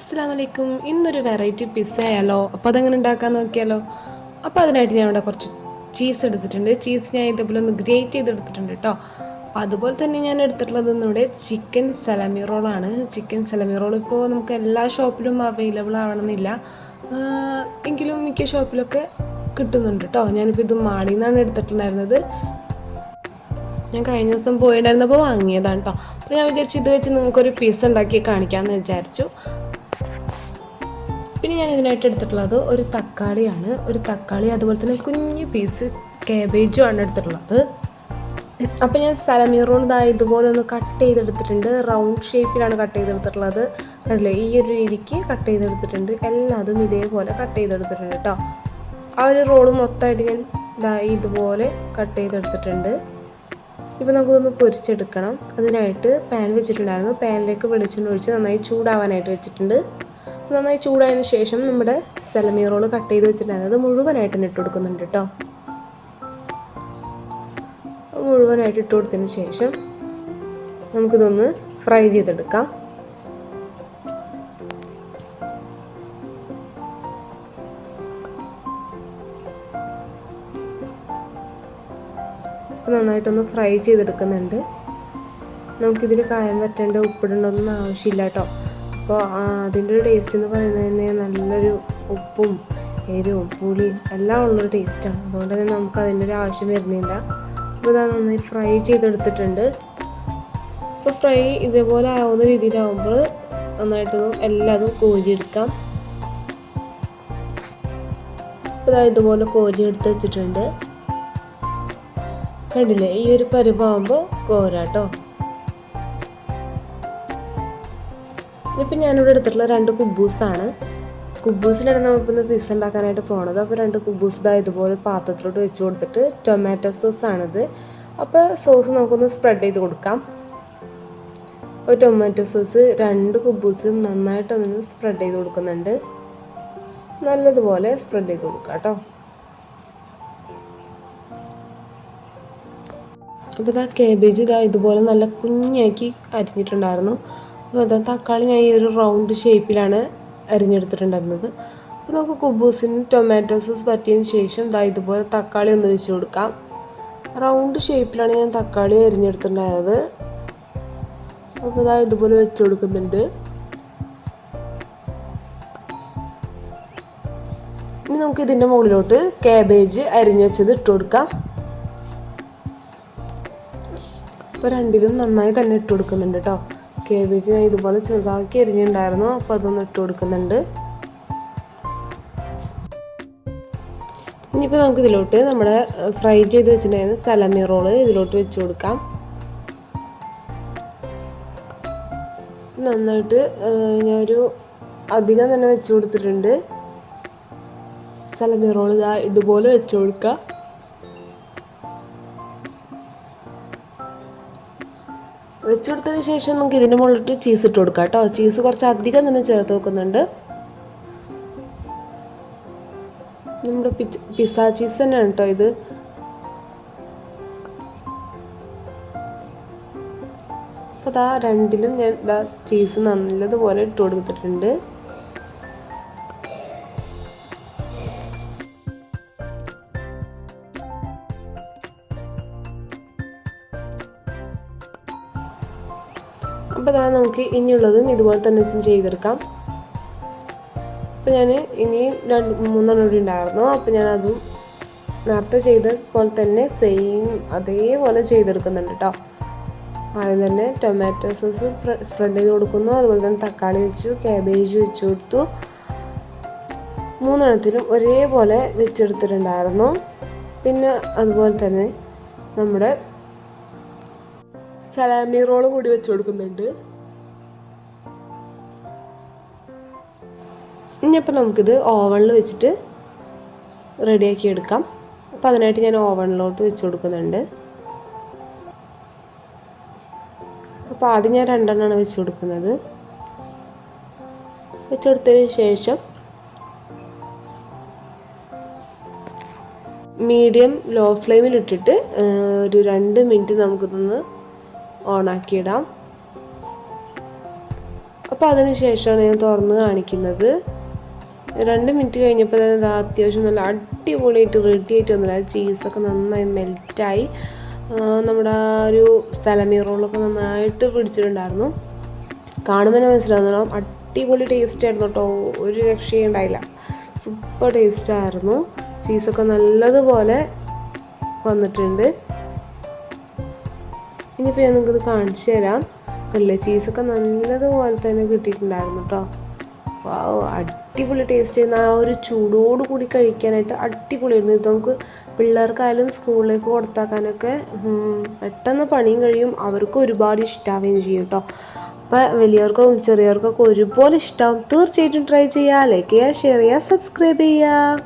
അസ്സാം വലൈക്കും ഇന്നൊരു വെറൈറ്റി പിസ്സ ആയാലോ? അപ്പോൾ അതെങ്ങനെ ഉണ്ടാക്കാൻ നോക്കിയാലോ? അപ്പോൾ അതിനായിട്ട് ഞാൻ ഇവിടെ കുറച്ച് ചീസ് എടുത്തിട്ടുണ്ട്. ചീസ് ഞാൻ ഇതേപോലെ ഒന്ന് ഗ്രേറ്റ് ചെയ്തെടുത്തിട്ടുണ്ട് കേട്ടോ അപ്പോൾ അതുപോലെ തന്നെ ഞാൻ എടുത്തിട്ടുള്ളത് ഇന്നിവിടെ ചിക്കൻ സലമി റോളാണ് ചിക്കൻ സലമി റോൾ ഇപ്പോൾ നമുക്ക് എല്ലാ ഷോപ്പിലും അവൈലബിൾ ആവണമെന്നില്ല. എങ്കിലും മിക്ക ഷോപ്പിലൊക്കെ കിട്ടുന്നുണ്ട് കേട്ടോ ഞാനിപ്പോൾ ഇത് മാടിയിൽ നിന്നാണ് എടുത്തിട്ടുണ്ടായിരുന്നത്. ഞാൻ കഴിഞ്ഞ ദിവസം പോയിട്ടുണ്ടായിരുന്നപ്പോൾ വാങ്ങിയതാണ് കേട്ടോ അപ്പോൾ ഞാൻ വിചാരിച്ചു ഇത് വെച്ച് നിങ്ങൾക്കൊരു പീസ് ഉണ്ടാക്കി കാണിക്കാമെന്ന് വിചാരിച്ചു. പിന്നെ ഞാൻ ഇതിനായിട്ട് എടുത്തിട്ടുള്ളത് ഒരു തക്കാളിയാണ്. ഒരു തക്കാളി അതുപോലെ തന്നെ കുഞ്ഞു പീസ് കാബേജും ആണ് എടുത്തിട്ടുള്ളത്. അപ്പോൾ ഞാൻ സലമി റോൾ ഇതാ ഇതുപോലെ ഒന്ന് കട്ട് ചെയ്തെടുത്തിട്ടുണ്ട്. റൗണ്ട് ഷേപ്പിലാണ് കട്ട് ചെയ്തെടുത്തിട്ടുള്ളത്. കണ്ടില്ലേ? ഈ ഒരു രീതിക്ക് കട്ട് ചെയ്തെടുത്തിട്ടുണ്ട്. എല്ലാതും ഇതേപോലെ കട്ട് ചെയ്തെടുത്തിട്ടുണ്ട് കേട്ടോ ആ ഒരു റോൾ മൊത്തമായിട്ട് ഞാൻ ഇതാ ഇതുപോലെ കട്ട് ചെയ്തെടുത്തിട്ടുണ്ട്. ഇപ്പോൾ നമുക്കൊന്ന് പൊരിച്ചെടുക്കണം. അതിനായിട്ട് പാൻ വെച്ചിട്ടുണ്ടായിരുന്നു. പാനിലേക്ക് വെളിച്ചെണ്ണ ഒഴിച്ച് നന്നായി ചൂടാവാനായിട്ട് വെച്ചിട്ടുണ്ട്. നന്നായി ചൂടായതിനു ശേഷം നമ്മുടെ സെലമീ റോൾ കട്ട് ചെയ്ത് വെച്ചിട്ടുണ്ടായിരുന്നു. അത് മുഴുവനായിട്ട് ഇട്ട് കൊടുക്കുന്നുണ്ട് കേട്ടോ. മുഴുവനായിട്ട് ഇട്ട് കൊടുത്തതിന് ശേഷം നമുക്കിതൊന്ന് ഫ്രൈ ചെയ്തെടുക്കാം. നന്നായിട്ടൊന്ന് ഫ്രൈ ചെയ്തെടുക്കുന്നുണ്ട്. നമുക്കിതിൽ കായം പറ്റേണ്ട ഉപ്പിടേണ്ടൊന്നും ആവശ്യമില്ല കേട്ടോ. അപ്പോൾ അതിന്റെ ഒരു ടേസ്റ്റ് എന്ന് പറയുന്നത് തന്നെ നല്ലൊരു ഉപ്പും എരിവും പുളിയും എല്ലാം ഉള്ളൊരു ടേസ്റ്റാണ് അതുകൊണ്ട് തന്നെ നമുക്ക് അതിന്റെ ഒരു ആവശ്യം വരുന്നില്ല. അപ്പോൾ ഇതാ നന്നായി ഫ്രൈ ചെയ്തെടുത്തിട്ടുണ്ട്. അപ്പോൾ ഫ്രൈ ഇതേപോലെ ആവുന്ന രീതിയിലാവുമ്പോൾ നന്നായിട്ട് എല്ലാതും കോരിയെടുക്കാം. അപ്പോൾ ഇതാ ഇതുപോലെ കോരിയെടുത്ത് വെച്ചിട്ടുണ്ട്. കണ്ടില്ലേ? ഈ ഒരു പരുവാകുമ്പോൾ കോരാട്ടോ. ഇപ്പം ഞാനിവിടെ എടുത്തിട്ടുള്ള രണ്ട് കുബൂസാണ്. കുബൂസിലാണ് നമുക്കിന്ന് പിസ്സ ഉണ്ടാക്കാനായിട്ട് പോണത്. അപ്പോൾ രണ്ട് കുബൂസ് ഇതാ ഇതുപോലെ പാത്രത്തിലോട്ട് വെച്ച് കൊടുത്തിട്ട് ടൊമാറ്റോ സോസ് ആണിത്. അപ്പോൾ സോസ് നമുക്കൊന്ന് സ്പ്രെഡ് ചെയ്ത് കൊടുക്കാം. അപ്പോൾ ടൊമാറ്റോ സോസ് രണ്ട് കുബൂസും നന്നായിട്ടൊന്ന് സ്പ്രെഡ് ചെയ്ത് കൊടുക്കുന്നുണ്ട്. നല്ലതുപോലെ സ്പ്രെഡ് ചെയ്ത് കൊടുക്കാം കേട്ടോ. അപ്പോൾ ഇതാ കേബേജ് ഇതാ ഇതുപോലെ നല്ല കുഞ്ഞാക്കി അരിഞ്ഞിട്ടുണ്ടായിരുന്നു. അപ്പോൾ തന്നെ തക്കാളി ഞാൻ ഈ ഒരു റൗണ്ട് ഷേപ്പിലാണ് അരിഞ്ഞെടുത്തിട്ടുണ്ടായിരുന്നത്. അപ്പോൾ നമുക്ക് കുബൂസിന് ടൊമാറ്റോ സോസ് പറ്റിയതിന് ശേഷം ഇതാ ഇതുപോലെ തക്കാളി ഒന്ന് വെച്ച് കൊടുക്കാം. റൗണ്ട് ഷേപ്പിലാണ് ഞാൻ തക്കാളി അരിഞ്ഞെടുത്തിട്ടുണ്ടായത്. അപ്പോൾ ഇതാ ഇതുപോലെ വെച്ച് കൊടുക്കുന്നുണ്ട്. ഇനി നമുക്ക് ഇതിന്റെ മുകളിലോട്ട് കാബേജ് അരിഞ്ഞു വെച്ചത് ഇട്ട് കൊടുക്കാം. അപ്പോൾ രണ്ടിലും നന്നായി തന്നെ ഇട്ട് കൊടുക്കുന്നുണ്ട് കേട്ടോ കേബേജ് ഞാൻ ഇതുപോലെ ചെറുതാക്കി എരിഞ്ഞിട്ടുണ്ടായിരുന്നു അപ്പോൾ അതൊന്ന് ഇട്ട് കൊടുക്കുന്നുണ്ട്. ഇനിയിപ്പോൾ നമുക്ക് ഇതിലോട്ട് നമ്മുടെ ഫ്രൈ ചെയ്ത് വെച്ചിട്ടുണ്ടായിരുന്ന സലമി റോൾ ഇതിലോട്ട് വെച്ച് കൊടുക്കാം. നന്നായിട്ട് ഞാനൊരു അധികം തന്നെ വെച്ച് കൊടുത്തിട്ടുണ്ട്. സലമി ഇതാ ഇതുപോലെ വെച്ച് കൊടുക്കുക വെച്ച് കൊടുത്തതിന് ശേഷം നമുക്ക് ഇതിന്റെ മുകളിലിട്ട് ചീസ് ഇട്ട് കൊടുക്കാം കേട്ടോ. ചീസ് കുറച്ച് അധികം തന്നെ ചേർത്ത് വെക്കുന്നുണ്ട്. നമ്മുടെ പിസ്സ ചീസ് തന്നെയാണ് കേട്ടോ ഇത്. അപ്പോൾ അതാ രണ്ടിലും ഞാൻ ഇതാ ചീസ് നല്ലതുപോലെ ഇട്ട് കൊടുത്തിട്ടുണ്ട്. അപ്പോൾ അതാണ് നമുക്ക് ഇനിയുള്ളതും ഇതുപോലെ തന്നെ ചെയ്തെടുക്കാം. അപ്പോൾ ഞാൻ ഇനിയും രണ്ട് മൂന്നെണ്ണം കൂടി ഉണ്ടായിരുന്നു. അപ്പോൾ ഞാൻ അതും നേരത്തെ ചെയ്ത പോലെ തന്നെ സെയിം അതേപോലെ ചെയ്തെടുക്കുന്നുണ്ട് കേട്ടോ ആദ്യം തന്നെ ടൊമാറ്റോ സോസ് സ്പ്രെഡ് ചെയ്ത് കൊടുക്കുന്നു. അതുപോലെ തന്നെ തക്കാളി വെച്ചു ക്യാബേജ് വെച്ച് കൊടുത്തു. മൂന്നെണ്ണത്തിലും ഒരേപോലെ വെച്ചെടുത്തിട്ടുണ്ടായിരുന്നു. പിന്നെ അതുപോലെ തന്നെ നമ്മുടെ സലാമി റോളും കൂടി വെച്ച് കൊടുക്കുന്നുണ്ട്. ഇനിയിപ്പോൾ നമുക്കിത് ഓവണിൽ വെച്ചിട്ട് റെഡിയാക്കി എടുക്കാം. അപ്പോൾ അതിനായിട്ട് ഞാൻ ഓവണിലോട്ട് വെച്ച് കൊടുക്കുന്നുണ്ട്. അപ്പോൾ ആദ്യം ഞാൻ രണ്ടെണ്ണമാണ് വെച്ച് കൊടുക്കുന്നത്. വെച്ച് കൊടുത്തതിന് ശേഷം മീഡിയം ലോ ഫ്ലെയിമിൽ ഇട്ടിട്ട് ഒരു രണ്ട് മിനിറ്റ് നമുക്കിതൊന്ന് ഓണാക്കിയിടാം. അപ്പോൾ അതിന് ശേഷമാണ് ഞാൻ തുറന്ന് കാണിക്കുന്നത്. രണ്ട് മിനിറ്റ് കഴിഞ്ഞപ്പോൾ തന്നെ ഇതാ അത്യാവശ്യം നല്ല അടിപൊളിയായിട്ട് റെഡി ആയിട്ട് വന്നില്ല ചീസൊക്കെ നന്നായി മെൽറ്റായി നമ്മുടെ ആ ഒരു സലമി റോളൊക്കെ നന്നായിട്ട് പിടിച്ചിട്ടുണ്ടായിരുന്നു. കാണുമ്പോൾ തന്നെ മനസ്സിലാവുന്നു അടിപൊളി ടേസ്റ്റ് ആയിരുന്നു കേട്ടോ. ഒരു രക്ഷയും ഉണ്ടായില്ല. സൂപ്പർ ടേസ്റ്റ് ആയിരുന്നു. ചീസൊക്കെ നല്ലതുപോലെ വന്നിട്ടുണ്ട്. ഇനിയിപ്പോൾ ഞാൻ നിങ്ങൾക്കിത് കാണിച്ചു തരാം. നല്ല ചീസൊക്കെ നല്ലതുപോലെ തന്നെ കിട്ടിയിട്ടുണ്ടായിരുന്നു കേട്ടോ അടിപൊളി ടേസ്റ്റ് ചെയ്യുന്ന ആ ഒരു ചൂടോട് കൂടി കഴിക്കാനായിട്ട് അടിപൊളിയായിരുന്നു. ഇത് നമുക്ക് പിള്ളേർക്കായാലും സ്കൂളിലേക്ക് കൊടുത്താക്കാനൊക്കെ പെട്ടെന്ന് പണിയും കഴിയും. അവർക്ക് ഒരുപാട് ഇഷ്ടാവുകയും ചെയ്യും കേട്ടോ അപ്പോൾ വലിയവർക്കും ചെറിയവർക്കൊക്കെ ഒരുപോലെ ഇഷ്ടമാവും തീർച്ചയായിട്ടും ട്രൈ ചെയ്യുക ലൈക്ക് ചെയ്യുക ഷെയർ ചെയ്യുക സബ്സ്ക്രൈബ് ചെയ്യുക